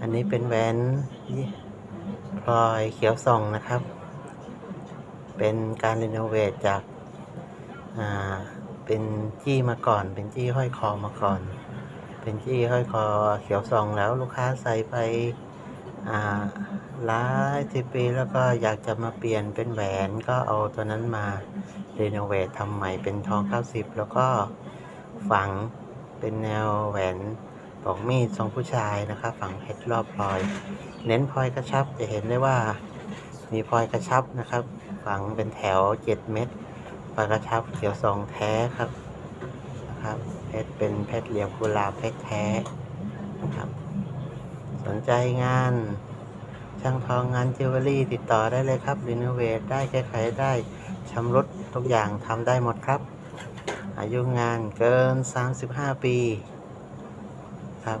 อันนี้เป็นแหวนพลอยเขียวส่องนะครับ เป็นการรีโนเวทจากอ่าเป็นจี้มาก่อน เป็นจี้ห้อยคอมาก่อน เป็นจี้ห้อยคอเขียวส่องแล้วลูกค้าใส่ไปหลายสิบปีแล้วก็อยากจะมาเปลี่ยนเป็นแหวนก็เอาตัวนั้นมารีโนเวททำใหม่เป็นทอง 90 แล้วก็ฝังเป็นแนวแหวน ปอกมีดทรงผู้ชายนะครับ ฝังเพชรรอบพลอย เน้นพลอยกระชับจะเห็นได้ว่ามีพลอยกระชับนะครับ ฝังเป็นแถว 7 เม็ดพลอยกระชับเขียวสองแท้ครับนะครับเพชรเป็นเพชรเหลี่ยมกุลาเพชรแท้นะครับ สนใจงานช่างทองงานจิวเวลรี่ติดต่อได้เลยครับรีโนเวทได้แก้ไขได้ชำรุดทุกอย่างทำได้หมดครับ อายุงานเกิน 35 ปี ครับ